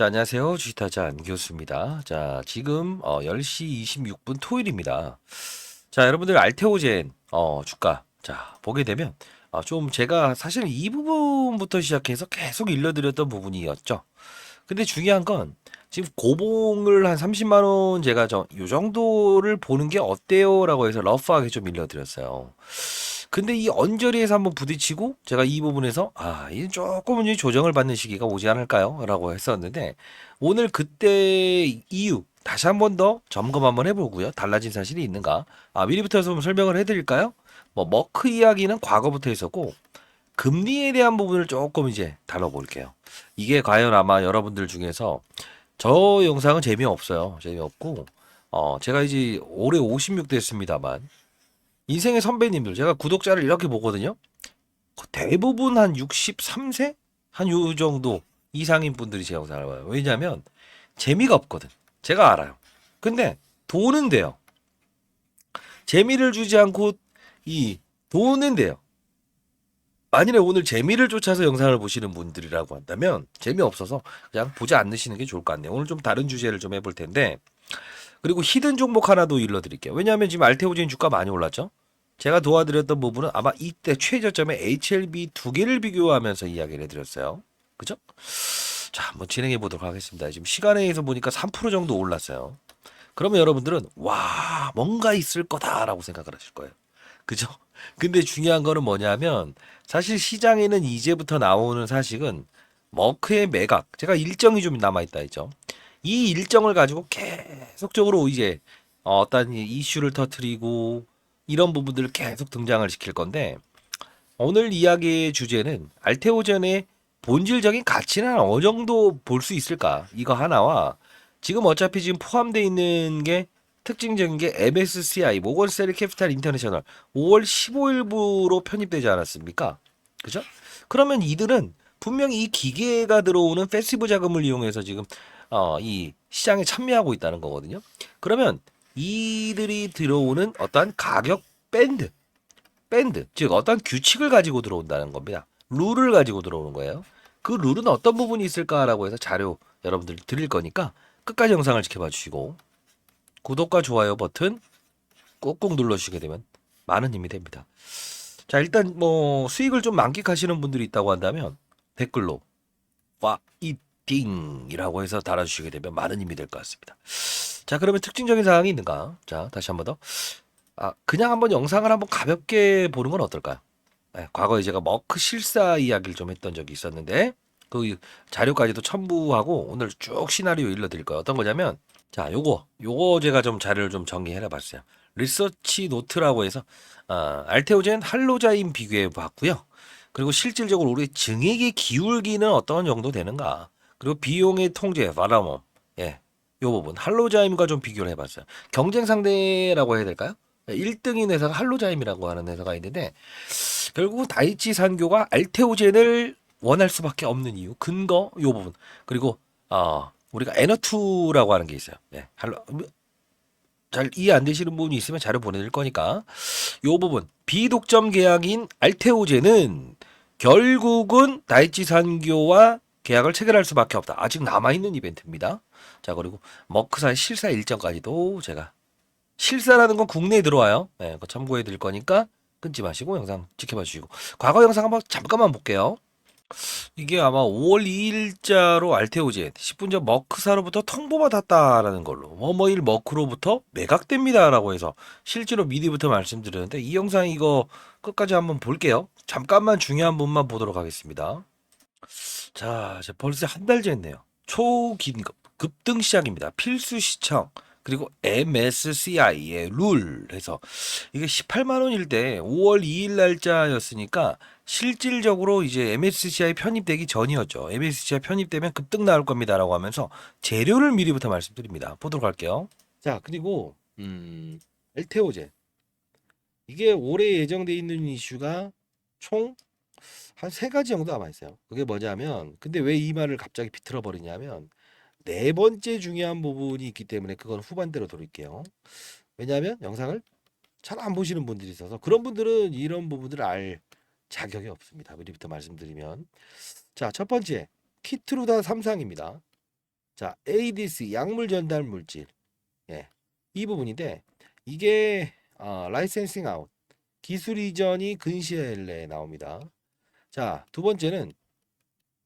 자, 안녕하세요. 주식타자 안 교수입니다. 자, 지금 어, 10시 26분 토요일입니다. 자, 여러분들 알테오젠 어, 주가 자 보게 되면 어, 좀 제가 사실 이 부분부터 시작해서 계속 일러드렸던 부분이었죠. 근데 중요한 건 지금 고봉을 한 30만 원 제가 저, 요 정도를 보는 게 어때요라고 해서 러프하게 좀 일러드렸어요. 근데 이 언저리에서 한번 부딪히고 제가 이 부분에서 아, 이 조금은 조정을 받는 시기가 오지 않을까요? 라고 했었는데 오늘 그때 이유 다시 한 번 더 점검 한번 해보고요. 달라진 사실이 있는가? 아, 미리부터 좀 설명을 해드릴까요? 뭐 머크 이야기는 과거부터 있었고 금리에 대한 부분을 조금 이제 다뤄볼게요. 이게 과연 아마 여러분들 중에서 저 영상은 재미없어요. 재미없고 어 제가 이제 올해 56 됐습니다만 인생의 선배님들 제가 구독자를 이렇게 보거든요. 대부분 한 63세 한 요 정도 이상인 분들이 제 영상을 봐요. 왜냐하면 재미가 없거든. 제가 알아요. 근데 돈은 돼요. 재미를 주지 않고 이 돈은 돼요. 만일에 오늘 재미를 쫓아서 영상을 보시는 분들이라고 한다면 재미없어서 그냥 보지 않으시는 게 좋을 것 같네요. 오늘 좀 다른 주제를 좀 해볼 텐데 그리고 히든 종목 하나도 일러드릴게요. 왜냐하면 지금 알테오진 주가 많이 올랐죠. 제가 도와드렸던 부분은 아마 이때 최저점에 HLB 두 개를 비교하면서 이야기를 해드렸어요. 그죠? 자, 한번 진행해 보도록 하겠습니다. 지금 시간에 의해서 보니까 3% 정도 올랐어요. 그러면 여러분들은 와 뭔가 있을 거다라고 생각을 하실 거예요. 그죠? 근데 중요한 거는 뭐냐면 사실 시장에는 이제부터 나오는 사실은 머크의 매각 제가 일정이 좀 남아 있다 했죠. 이 일정을 가지고 계속적으로 이제 어떤 이슈를 터트리고 이런 부분들을 계속 등장을 시킬 건데 오늘 이야기의 주제는 알테오전의 본질적인 가치는 어느 정도 볼 수 있을까 이거 하나와 지금 어차피 지금 포함되어 있는 게 특징적인 게 MSCI 모건스테리 캐피탈 인터내셔널 5월 15일부로 편입되지 않았습니까? 그죠? 그러면 이들은 분명히 이 기계가 들어오는 패시브 자금을 이용해서 지금 어, 이 시장에 참여하고 있다는 거거든요. 그러면 이들이 들어오는 어떠한 가격 밴드, 밴드, 즉 어떤 규칙을 가지고 들어온다는 겁니다. 룰을 가지고 들어오는 거예요. 그 룰은 어떤 부분이 있을까라고 해서 자료 여러분들 드릴 거니까 끝까지 영상을 지켜봐 주시고 구독과 좋아요 버튼 꾹꾹 눌러주시게 되면 많은 힘이 됩니다. 자 일단 뭐 수익을 좀 만끽하시는 분들이 있다고 한다면 댓글로 파이팅이라고 해서 달아주시게 되면 많은 힘이 될 것 같습니다. 자 그러면 특징적인 사항이 있는가? 자 다시 한 번 더. 아 그냥 한번 영상을 한번 가볍게 보는 건 어떨까요? 네, 과거에 제가 머크 실사 이야기를 좀 했던 적이 있었는데 그 자료까지도 첨부하고 오늘 쭉 시나리오 일러드릴 거예요. 어떤 거냐면 자 요거 요거 제가 좀 자료를 좀 정리해 봤어요. 리서치 노트라고 해서 아, 알테오젠 할로자인 비교해 봤고요. 그리고 실질적으로 우리 증액의 기울기는 어떤 정도 되는가? 그리고 비용의 통제 바라몬 예. 요 부분 할로자임과 좀 비교를 해봤어요. 경쟁 상대라고 해야 될까요? 1등인 회사가 할로자임이라고 하는 회사가 있는데 결국 다이치 산교가 알테오젠을 원할 수밖에 없는 이유 근거 요 부분 그리고 어 우리가 에너투라고 하는 게 있어요. 네, 할로 잘 이해 안 되시는 부분이 있으면 자료 보내드릴 거니까 요 부분 비독점 계약인 알테오젠은 결국은 다이치 산교와 계약을 체결할 수밖에 없다. 아직 남아 있는 이벤트입니다. 자 그리고 머크사의 실사 일정까지도 제가 실사라는 건 국내에 들어와요. 네, 그거 참고해 드릴 거니까 끊지 마시고 영상 지켜봐 주시고 과거 영상 한번 잠깐만 볼게요. 이게 아마 5월 2일자로 알테오젠 10분 전 머크사로부터 통보받았다라는 걸로 뭐뭐일 머크로부터 매각됩니다라고 해서 실제로 미리부터 말씀드렸는데 이 영상 이거 끝까지 한번 볼게요. 잠깐만 중요한 부분만 보도록 하겠습니다. 자, 이제 벌써 한 달째 했네요. 초긴급 급등 시작입니다. 필수 시청 그리고 MSCI의 룰 해서 이게 18만 원일 때 5월 2일 날짜였으니까 실질적으로 이제 MSCI 편입되기 전이었죠. MSCI 편입되면 급등 나올 겁니다라고 하면서 재료를 미리부터 말씀드립니다. 보도록 할게요. 자, 그리고 음, 엘테오젠 이게 올해 예정돼 있는 이슈가 총 한 세 가지 정도 남아 있어요. 그게 뭐냐면 근데 왜 이 말을 갑자기 비틀어 버리냐면 네 번째 중요한 부분이 있기 때문에 그건 후반대로 돌릴게요. 왜냐하면 영상을 잘 안 보시는 분들이 있어서 그런 분들은 이런 부분들을 알 자격이 없습니다. 미리부터 말씀드리면 자 첫 번째 키트루다 삼상입니다. 자, ADC 약물 전달 물질. 예. 이 부분인데 이게 어, 라이센싱 아웃 기술 이전이 근시일 내에 나옵니다. 자, 두 번째는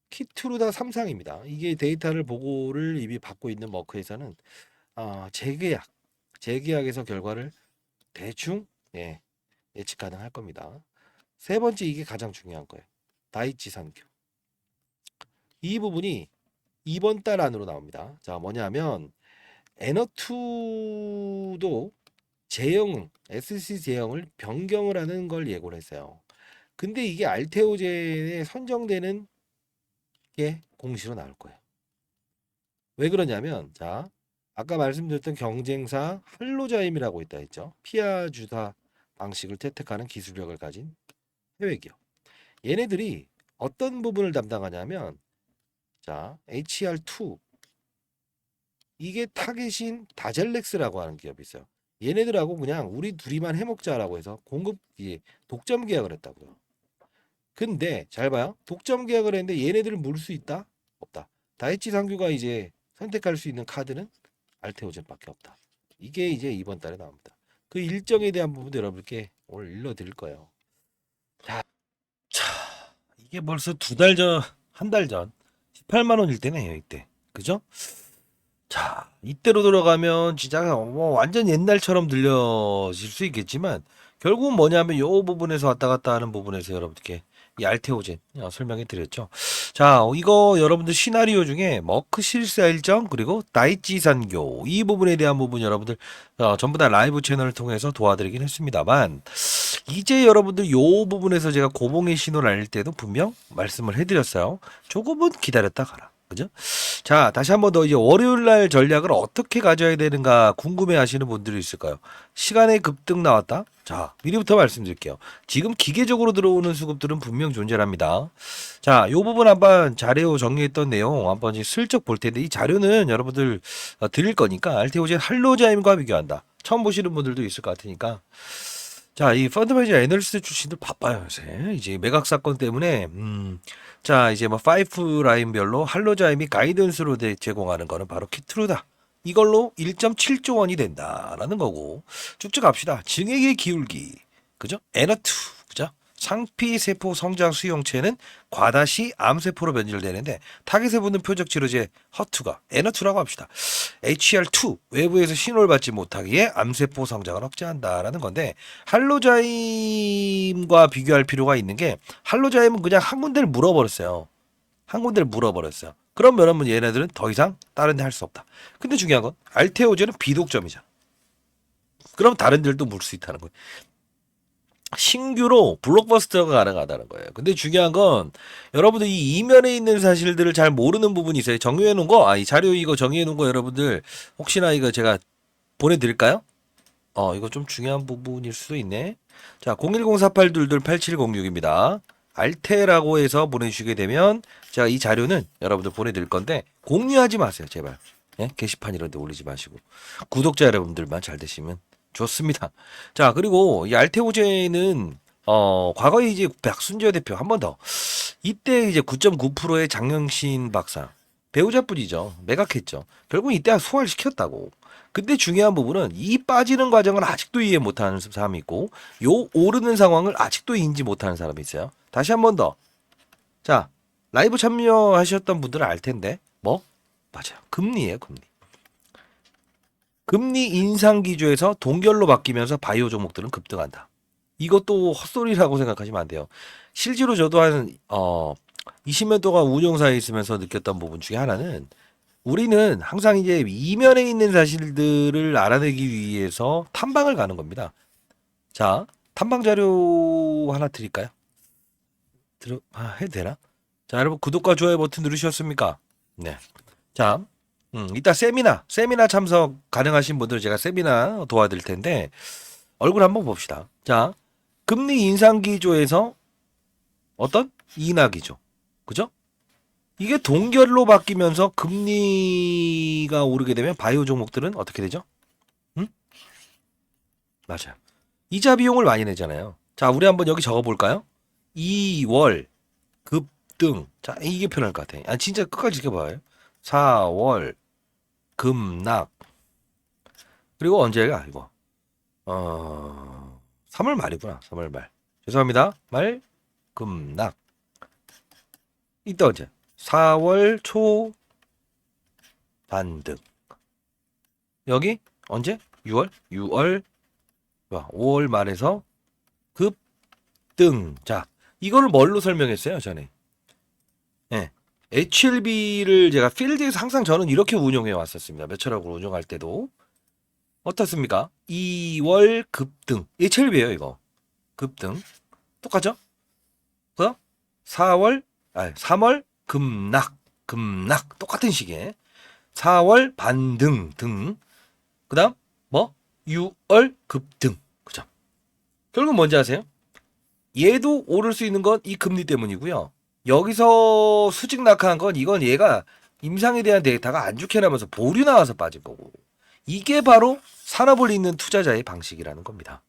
키트루다 3상입니다. 이게 데이터를 보고를 이미 받고 있는 머크에서는 어, 재계약, 재계약에서 결과를 대충 예, 예측 가능할 겁니다. 세 번째 이게 가장 중요한 거예요. 다이치 산교. 이 부분이 이번 달 안으로 나옵니다. 자, 뭐냐면 에너2도 제형 SC 제형을 변경을 하는 걸 예고를 했어요. 근데 이게 알테오젠에 선정되는 게 공시로 나올 거예요. 왜 그러냐면 자 아까 말씀드렸던 경쟁사 할로자임이라고 있다 했죠. 피아 주사 방식을 채택하는 기술력을 가진 해외 기업. 얘네들이 어떤 부분을 담당하냐면 자 HR2 이게 타겟인 다젤렉스라고 하는 기업이 있어요. 얘네들하고 그냥 우리 둘이만 해먹자라고 해서 공급 이 독점 계약을 했다고요. 근데 잘 봐요. 독점 계약을 했는데 얘네들을 물 수 있다? 없다. 다이치 상규가 이제 선택할 수 있는 카드는 알테오젠밖에 없다. 이게 이제 이번 달에 나옵니다. 그 일정에 대한 부분도 여러분께 오늘 일러드릴 거예요. 자, 자 이게 벌써 두 달 전, 한 달 전, 18만 원일 때네요 이때, 그죠? 자, 이때로 돌아가면 진짜 뭐 완전 옛날처럼 들려질 수 있겠지만 결국은 뭐냐면 요 부분에서 왔다 갔다 하는 부분에서 여러분들께 이 알테오젠 어, 설명해 드렸죠. 자, 이거 여러분들 시나리오 중에 머크 실사 일정 그리고 다이치 산교 이 부분에 대한 부분 여러분들 어, 전부 다 라이브 채널을 통해서 도와드리긴 했습니다만 이제 여러분들 요 부분에서 제가 고봉의 신호를 알릴 때도 분명 말씀을 해드렸어요. 조금은 기다렸다 가라. 그죠? 자, 다시 한번 더 이제 월요일 날 전략을 어떻게 가져야 되는가 궁금해 하시는 분들이 있을까요? 시간의 급등 나왔다? 자, 미리부터 말씀드릴게요. 지금 기계적으로 들어오는 수급들은 분명 존재합니다. 자, 요 부분 한번 자료 정리했던 내용 한번 슬쩍 볼 텐데 이 자료는 여러분들 어, 드릴 거니까 알테오젠 할로자임과 비교한다. 처음 보시는 분들도 있을 것 같으니까 자, 이 펀드 매니저 애널리스트 출신들 바빠요, 요새. 이제 매각 사건 때문에, 음, 자, 이제 뭐, 파이프 라인별로 할로자임이 가이던스로 대- 제공하는 거는 바로 키트루다. 이걸로 1.7조 원이 된다라는 거고, 쭉쭉 갑시다. 증액의 기울기. 그죠? 에너투. 그죠? 상피 세포 성장 수용체는 과다시 암세포로 변질되는데 붙는 표적 치료제 허투가 에너투라고 합시다. HER2 외부에서 신호를 받지 못하기에 암세포 성장을 억제한다라는 건데 할로자임과 비교할 필요가 있는 게 할로자임은 그냥 한 군데를 물어버렸어요. 한 군데를 물어버렸어요. 그럼 여러분 얘네들은 더 이상 다른 데 할 수 없다. 근데 중요한 건 알테오제는 비독점이잖아. 그럼 다른 데도 물 수 있다는 거예요. 신규로 블록버스터가 가능하다는 거예요. 근데 중요한 건 여러분들 이 이면에 있는 사실들을 잘 모르는 부분이 있어요. 정리해 놓은 거, 아, 이 자료 이거 정리해 놓은 거 여러분들 혹시나 이거 제가 보내드릴까요? 어, 이거 좀 중요한 부분일 수도 있네. 자, 01048228706입니다. 알테라고 해서 보내주시게 되면 제가 이 자료는 여러분들 보내드릴 건데 공유하지 마세요, 제발. 예? 게시판 이런 데 올리지 마시고. 구독자 여러분들만 잘 되시면 좋습니다. 자, 그리고 이 알테오제는 어, 과거에 이제 박순재 대표 한 번 더. 이때 이제 9.9%의 장영신 박사. 배우자뿐이죠. 매각했죠. 결국 이때 소화시켰다고. 근데 중요한 부분은 이 빠지는 과정을 아직도 이해 못하는 사람이 있고 요 오르는 상황을 아직도 인지 못하는 사람이 있어요. 다시 한 번 더. 자, 라이브 참여하셨던 분들은 알 텐데 뭐? 맞아요. 금리예요, 금리. 금리 인상 기조에서 동결로 바뀌면서 바이오 종목들은 급등한다. 이것도 헛소리라고 생각하시면 안 돼요. 실제로 저도 한 어, 20년 동안 운용사에 있으면서 느꼈던 부분 중에 하나는 우리는 항상 이제 이면에 있는 사실들을 알아내기 위해서 탐방을 가는 겁니다. 자, 탐방 자료 하나 드릴까요? 들어, 아, 해도 되나? 자, 여러분 구독과 좋아요 버튼 누르셨습니까? 네. 자, 음, 이따 세미나, 세미나 참석 가능하신 분들 제가 세미나 도와드릴 텐데 얼굴 한번 봅시다. 자, 금리 인상 기조에서 어떤 인하 기조, 그죠? 이게 동결로 바뀌면서 금리가 오르게 되면 바이오 종목들은 어떻게 되죠? 응? 맞아요. 이자 비용을 많이 내잖아요. 자, 우리 한번 여기 적어 볼까요? 2월 급등. 자, 이게 편할 것 같아. 아, 진짜 끝까지 지켜봐요. 4월 급락. 그리고 언제가 이거? 어, 3월 말이구나. 3월 말. 죄송합니다. 말 급락. 이때 언제? 4월 초 반등. 여기 언제? 6월? 6월 5월 말에서 급등. 자, 이거를 뭘로 설명했어요, 전에? 예. HLB를 제가 필드에서 항상 저는 이렇게 운용해 왔었습니다. 매철학으로 운용할 때도. 어떻습니까? 2월 급등. HLB예요, 이거. 급등. 똑같죠? 그 4월, 아, 3월 급락. 급락. 똑같은 시기에. 4월 반등, 등. 그 다음, 뭐? 6월 급등. 그죠? 결국 뭔지 아세요? 얘도 오를 수 있는 건 이 금리 때문이고요. 여기서 수직 낙하한 건 이건 얘가 임상에 대한 데이터가 안 좋게 나면서 보류 나와서 빠진 거고. 이게 바로 산업을 잇는 투자자의 방식이라는 겁니다.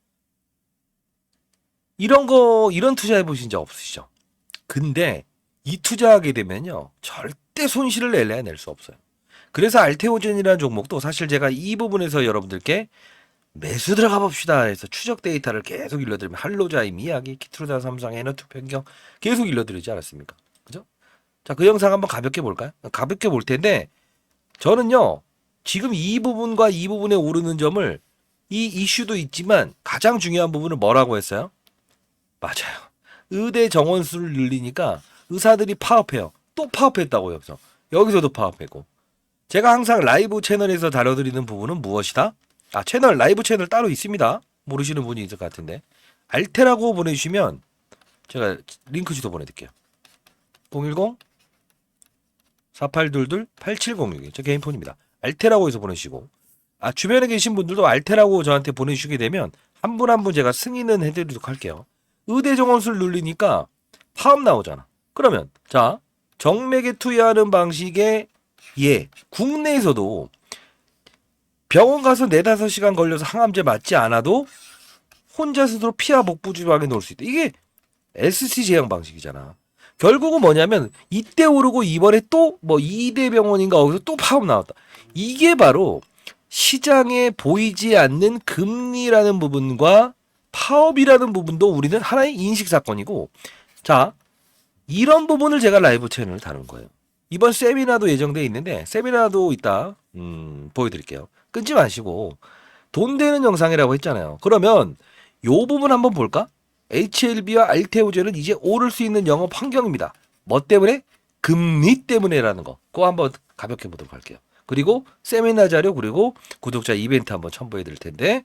이런 거, 이런 투자해 보신 적 없으시죠? 근데 이 투자하게 되면요. 절대 손실을 낼래야 낼 수 없어요. 그래서 알테오젠이라는 종목도 사실 제가 이 부분에서 여러분들께 매수 들어가 봅시다 해서 추적 데이터를 계속 일러드리면 할로자임 이야기, 키트로자 삼성, 에너투 변경 계속 일러드리지 않았습니까? 그죠? 자, 그 영상 한번 가볍게 볼까요? 가볍게 볼 텐데 저는요. 지금 이 부분과 이 부분에 오르는 점을 이 이슈도 있지만 가장 중요한 부분은 뭐라고 했어요? 맞아요. 의대 정원 수를 늘리니까 의사들이 파업해요. 또 파업했다고 여기서. 여기서도 파업했고. 제가 항상 라이브 채널에서 다뤄드리는 부분은 무엇이다? 아, 채널, 라이브 채널 따로 있습니다. 모르시는 분이 있을 것 같은데. 알테라고 보내주시면 제가 링크 주소 보내드릴게요. 010 4822 8706. 저 개인 폰입니다. 알테라고 해서 보내시고. 아, 주변에 계신 분들도 알테라고 저한테 보내주시게 되면 한분 한분 제가 승인은 해드리도록 할게요. 의대 정원수를 눌리니까 파업 나오잖아. 그러면, 자, 정맥에 투여하는 방식의 예, 국내에서도 병원 가서 네다섯 시간 걸려서 항암제 맞지 않아도 혼자 스스로 피하 복부 지방에 놓을 수 있다. 이게 SC 제형 방식이잖아. 결국은 뭐냐면 이때 오르고 이번에 또 뭐 이대 병원인가 거기서 또 파업 나왔다. 이게 바로 시장에 보이지 않는 금리라는 부분과 파업이라는 부분도 우리는 하나의 인식 사건이고 자 이런 부분을 제가 라이브 채널을 다룬 거예요. 이번 세미나도 예정돼 있는데 세미나도 이따 음, 보여드릴게요. 끊지 마시고 돈 되는 영상이라고 했잖아요. 그러면 요 부분 한번 볼까? HLB와 알테오제는 이제 오를 수 있는 영업 환경입니다. 뭐 때문에? 금리 때문에라는 거. 그거 한번 가볍게 보도록 할게요. 그리고 세미나 자료 그리고 구독자 이벤트 한번 첨부해 드릴 텐데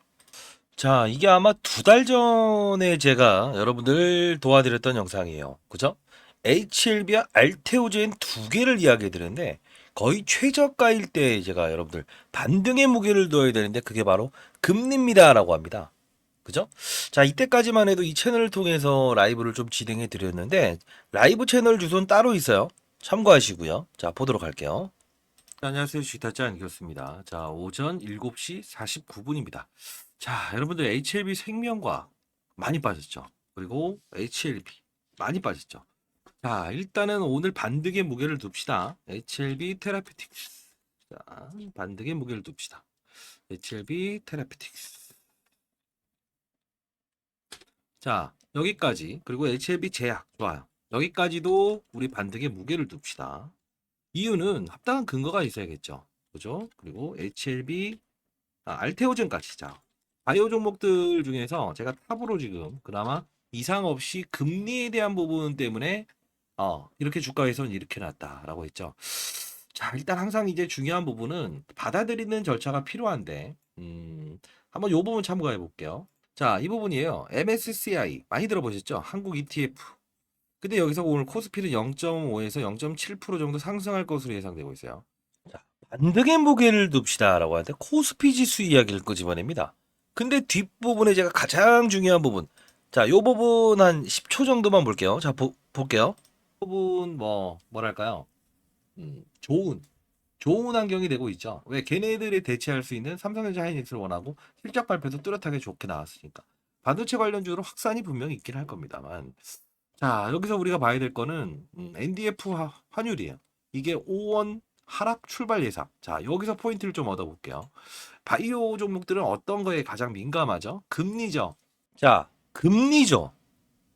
자 이게 아마 두 달 전에 제가 여러분들 도와드렸던 영상이에요. 그죠? HLB와 알테오젠 두 개를 이야기해 드렸는데 거의 최저가일 때 제가 여러분들 반등의 무게를 둬야 되는데 그게 바로 금리입니다라고 합니다. 그죠? 자, 이때까지만 해도 이 채널을 통해서 라이브를 좀 진행해 드렸는데 라이브 채널 주소는 따로 있어요. 참고하시고요. 자, 보도록 할게요. 안녕하세요. 주식타짜 안겼습니다. 자, 오전 7시 49분입니다. 자, 여러분들 HLB 생명과학 많이 빠졌죠. 그리고 HLB 많이 빠졌죠. 자, 일단은 오늘 반등의 무게를 둡시다. HLB 테라피틱스. 자, 반등의 무게를 둡시다. HLB 테라피틱스. 자, 여기까지. 그리고 HLB 제약. 좋아요. 여기까지도 우리 반등의 무게를 둡시다. 이유는 합당한 근거가 있어야겠죠. 그죠? 그리고 HLB, 아, 알테오젠까지. 자, 바이오 종목들 중에서 제가 탑으로 지금 그나마 이상 없이 금리에 대한 부분 때문에 어, 이렇게 주가에서는 이렇게 났다라고 했죠. 자, 일단 항상 이제 중요한 부분은 받아들이는 절차가 필요한데, 음, 한번 요 부분 참고해 볼게요. 자, 이 부분이에요. MSCI 많이 들어보셨죠? 한국 ETF. 근데 여기서 오늘 코스피는 0.5에서 0.7% 정도 상승할 것으로 예상되고 있어요. 자, 반등의 무게를 둡시다라고 하는데 코스피 지수 이야기를 끄집어냅니다. 근데 뒷부분에 제가 가장 중요한 부분. 자, 요 부분 한 10초 정도만 볼게요. 자, 보, 볼게요. 부분 뭐 뭐랄까요? 음, 좋은 좋은 환경이 되고 있죠. 왜 걔네들에 대체할 수 있는 삼성전자 하이닉스를 원하고 실적 발표도 뚜렷하게 좋게 나왔으니까 반도체 관련주로 확산이 분명히 있긴 할 겁니다만 자 여기서 우리가 봐야 될 거는 음, NDF 화- 환율이에요. 이게 5원 하락 출발 예상. 자, 여기서 포인트를 좀 얻어볼게요. 바이오 종목들은 어떤 거에 가장 민감하죠? 금리죠. 자, 금리죠.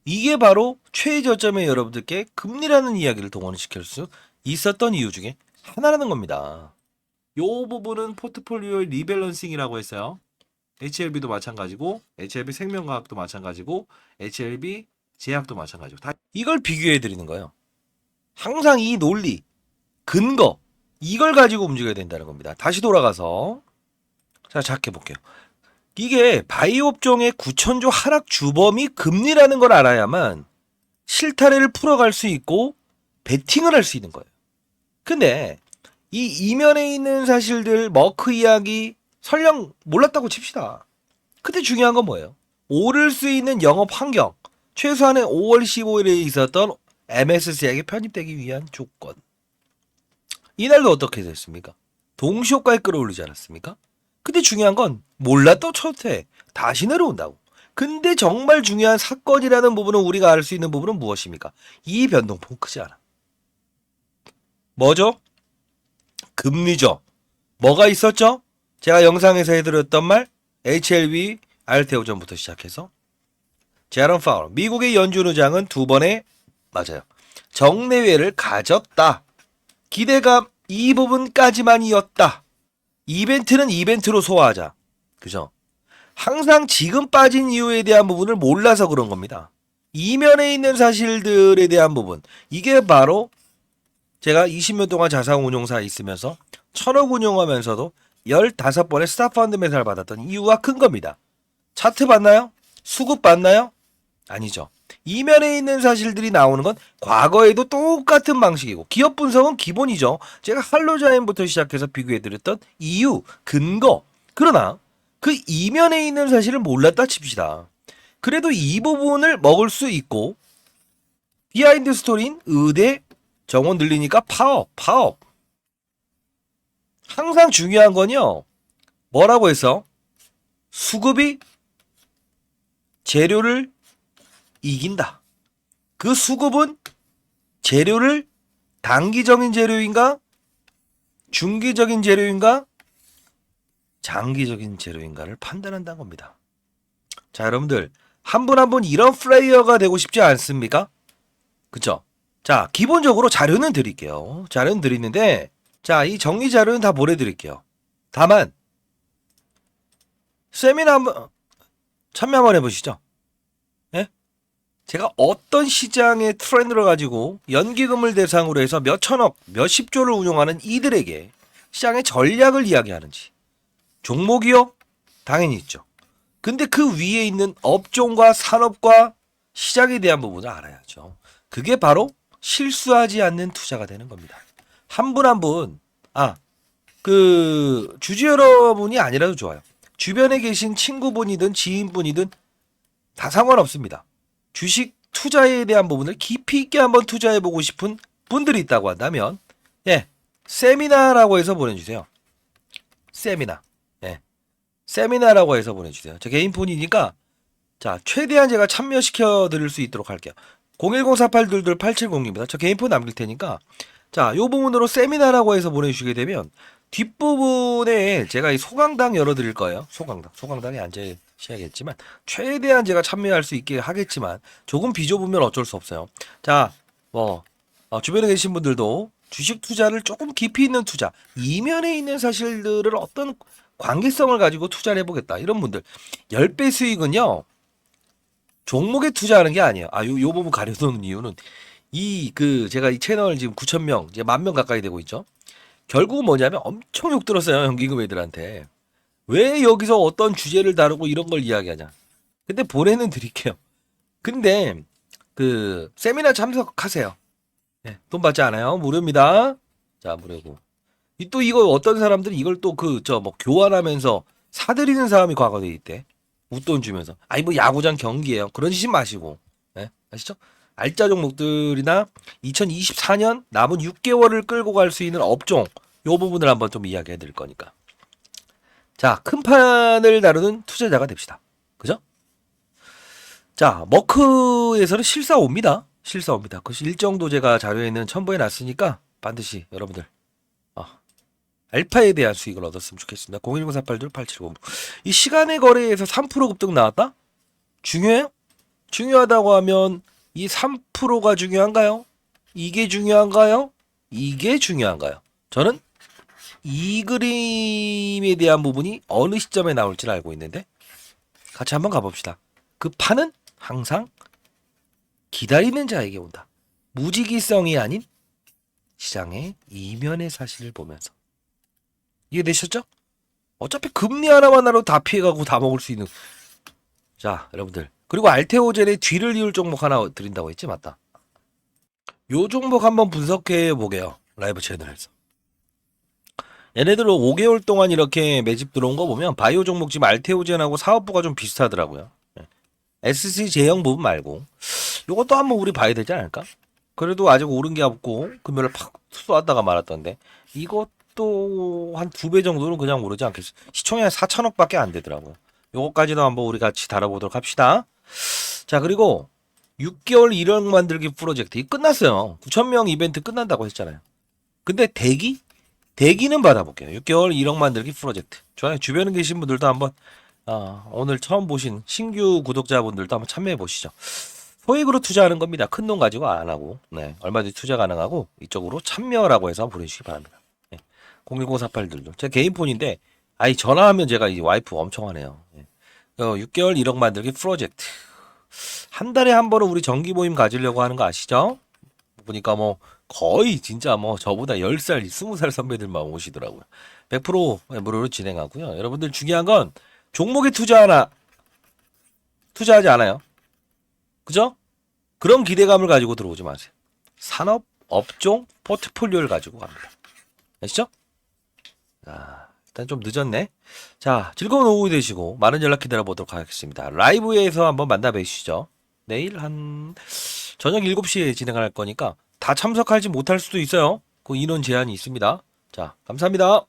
이게 바로 최저점에 여러분들께 금리라는 이야기를 동원시킬 수 있었던 이유 중에 하나라는 겁니다. 요 부분은 포트폴리오의 리밸런싱이라고 했어요. HLB도 마찬가지고, HLB 생명과학도 마찬가지고, HLB 제약도 마찬가지고. 다 이걸 비교해 드리는 거예요. 항상 이 논리, 근거, 이걸 가지고 움직여야 된다는 겁니다. 다시 돌아가서 자, 작게 볼게요. 이게 바이오 업종의 9천조 하락 주범이 금리라는 걸 알아야만 실타래를 풀어갈 수 있고 베팅을 할 수 있는 거예요. 근데 이 이면에 있는 사실들 머크 이야기 설령 몰랐다고 칩시다. 근데 중요한 건 뭐예요? 오를 수 있는 영업 환경 최소한의 5월 15일에 있었던 MSC에게 편입되기 위한 조건. 이날도 어떻게 됐습니까? 동시효과에 끌어올리지 않았습니까? 근데 중요한 건 몰랐던 첫해 다시 내려온다고. 근데 정말 중요한 사건이라는 부분은 우리가 알 수 있는 부분은 무엇입니까? 이 변동폭 크지 않아. 뭐죠? 금리죠. 뭐가 있었죠? 제가 영상에서 해드렸던 말 HLB 알테오전부터 시작해서 제런 파울 미국의 연준 의장은 두 번의 맞아요. 정례회를 가졌다. 기대감 이 부분까지만이었다. 이벤트는 이벤트로 소화하자. 그죠? 항상 지금 빠진 이유에 대한 부분을 몰라서 그런 겁니다. 이면에 있는 사실들에 대한 부분. 이게 바로 제가 20년 동안 자산운용사에 있으면서 천억 운용하면서도 15번의 스타펀드 매사를 받았던 이유가 큰 겁니다. 차트 봤나요? 수급 봤나요? 아니죠. 이면에 있는 사실들이 나오는 건 과거에도 똑같은 방식이고 기업 분석은 기본이죠. 제가 할로자인부터 시작해서 비교해드렸던 이유, 근거. 그러나 그 이면에 있는 사실을 몰랐다 칩시다. 그래도 이 부분을 먹을 수 있고 비하인드 스토리인 의대 정원 늘리니까 파업, 파업. 항상 중요한 건요. 뭐라고 해서 수급이 재료를 이긴다. 그 수급은 재료를 단기적인 재료인가? 중기적인 재료인가? 장기적인 재료인가를 판단한다는 겁니다. 자, 여러분들 한 분 한 분 이런 플레이어가 되고 싶지 않습니까? 그쵸? 자, 기본적으로 자료는 드릴게요. 자료는 드리는데 자, 이 정리 자료는 다 보내드릴게요. 다만 세미나 한번 참여 한번 해보시죠. 예? 제가 어떤 시장의 트렌드를 가지고 연기금을 대상으로 해서 몇 천억, 몇 십 조를 운용하는 이들에게 시장의 전략을 이야기하는지. 종목이요? 당연히 있죠. 근데 그 위에 있는 업종과 산업과 시장에 대한 부분을 알아야죠. 그게 바로 실수하지 않는 투자가 되는 겁니다. 한 분 한 분, 아, 그, 주주 여러분이 아니라도 좋아요. 주변에 계신 친구분이든 지인분이든 다 상관없습니다. 주식 투자에 대한 부분을 깊이 있게 한번 투자해 보고 싶은 분들이 있다고 한다면, 예, 세미나라고 해서 보내주세요. 세미나. 예. 세미나라고 해서 보내주세요. 제 개인 폰이니까, 자, 최대한 제가 참여시켜 드릴 수 있도록 할게요. 010-4822-8706입니다. 저 개인 폰 남길 테니까, 자, 요 부분으로 세미나라고 해서 보내주시게 되면, 뒷부분에 제가 이 소강당 열어드릴 거예요. 소강당. 소강당에 앉으셔야겠지만, 최대한 제가 참여할 수 있게 하겠지만, 조금 비좁으면 어쩔 수 없어요. 자, 뭐, 어, 주변에 계신 분들도 주식 투자를 조금 깊이 있는 투자, 이면에 있는 사실들을 어떤 관계성을 가지고 투자를 해보겠다. 이런 분들. 10배 수익은요, 종목에 투자하는 게 아니에요. 아, 요, 요 부분 가려놓는 이유는 이, 그, 제가 이 채널 지금 9,000명, 이제 만 명 가까이 되고 있죠. 결국은 뭐냐면 엄청 욕 들었어요. 연기금 애들한테. 왜 여기서 어떤 주제를 다루고 이런 걸 이야기하냐. 근데 보내는 드릴게요. 근데, 그, 세미나 참석하세요. 네, 돈 받지 않아요. 무료입니다. 자, 무료고. 이또 이거 어떤 사람들이 이걸 또 그, 저, 뭐, 교환하면서 사들이는 사람이 과거에 있대. 웃돈 주면서. 아니, 뭐, 야구장 경기예요 그런 짓 마시고. 네, 아시죠? 알짜 종목들이나 2024년 남은 6개월을 끌고 갈 수 있는 업종, 요 부분을 한번 좀 이야기해 드릴 거니까. 자, 큰 판을 다루는 투자자가 됩시다. 그죠? 자, 머크에서는 실사 옵니다. 실사 옵니다. 그 일정도 제가 자료에는 첨부해 놨으니까 반드시 여러분들 어, 알파에 대한 수익을 얻었으면 좋겠습니다. 01048-8759. 이 시간의 거래에서 3% 급등 나왔다? 중요해요? 중요하다고 하면 이 3%가 중요한가요? 이게 중요한가요? 이게 중요한가요? 저는 이 그림에 대한 부분이 어느 시점에 나올지 알고 있는데 같이 한번 가봅시다. 그 판은 항상 기다리는 자에게 온다. 무지기성이 아닌 시장의 이면의 사실을 보면서 이해되셨죠? 어차피 금리 하나만 하러 다 피해가고 다 먹을 수 있는 자 여러분들 그리고 알테오젤의 뒤를 이을 종목 하나 드린다고 했지 맞다. 요 종목 한번 분석해 보게요 라이브 채널에서. 얘네들 5개월 동안 이렇게 매집 들어온 거 보면 바이오 종목 지금 알테오젠하고 사업부가 좀 비슷하더라고요. 예. SC 제형 부분 말고. 요것도 한번 우리 봐야 되지 않을까? 그래도 아직 오른 게 없고 금요일에 팍 쏘았다가 말았던데. 이것도 한 두 배 정도는 그냥 오르지 않겠어. 시총이 한 4천억밖에 안 되더라고요. 요거까지도 한번 우리 같이 다뤄보도록 합시다 자 그리고 6개월 1억 만들기 프로젝트 이 끝났어요 9천명 이벤트 끝난다고 했잖아요 근데 대기? 대기는 받아볼게요 6개월 1억 만들기 프로젝트 좋아요 주변에 계신 분들도 한번 아, 오늘 처음 보신 신규 구독자분들도 한번 참여해 보시죠 소액으로 투자하는 겁니다. 큰 돈 가지고 안 하고, 네, 얼마든지 투자 가능하고, 이쪽으로 참여라고 해서 보내주시기 바랍니다. 네, 01048들도. 제 개인 폰인데, 아이, 전화하면 제가 이 와이프 엄청 하네요. 네. 어, 6개월 1억 만들기 프로젝트. 한 달에 한 번은 우리 정기 모임 가지려고 하는 거 아시죠? 보니까 뭐, 거의 진짜 뭐, 저보다 10살, 20살 선배들만 오시더라고요. 100% 무료로 진행하고요. 여러분들 중요한 건, 종목에 투자 하나, 투자하지 않아요. 그죠? 그런 기대감을 가지고 들어오지 마세요. 산업, 업종, 포트폴리오를 가지고 갑니다. 아시죠? 자, 일단 좀 늦었네. 자, 즐거운 오후 되시고, 많은 연락 기다려 보도록 하겠습니다. 라이브에서 한번 만나 뵈시죠. 내일 한, 저녁 7시에 진행할 거니까, 다 참석하지 못할 수도 있어요. 그 인원 제한이 있습니다. 자, 감사합니다.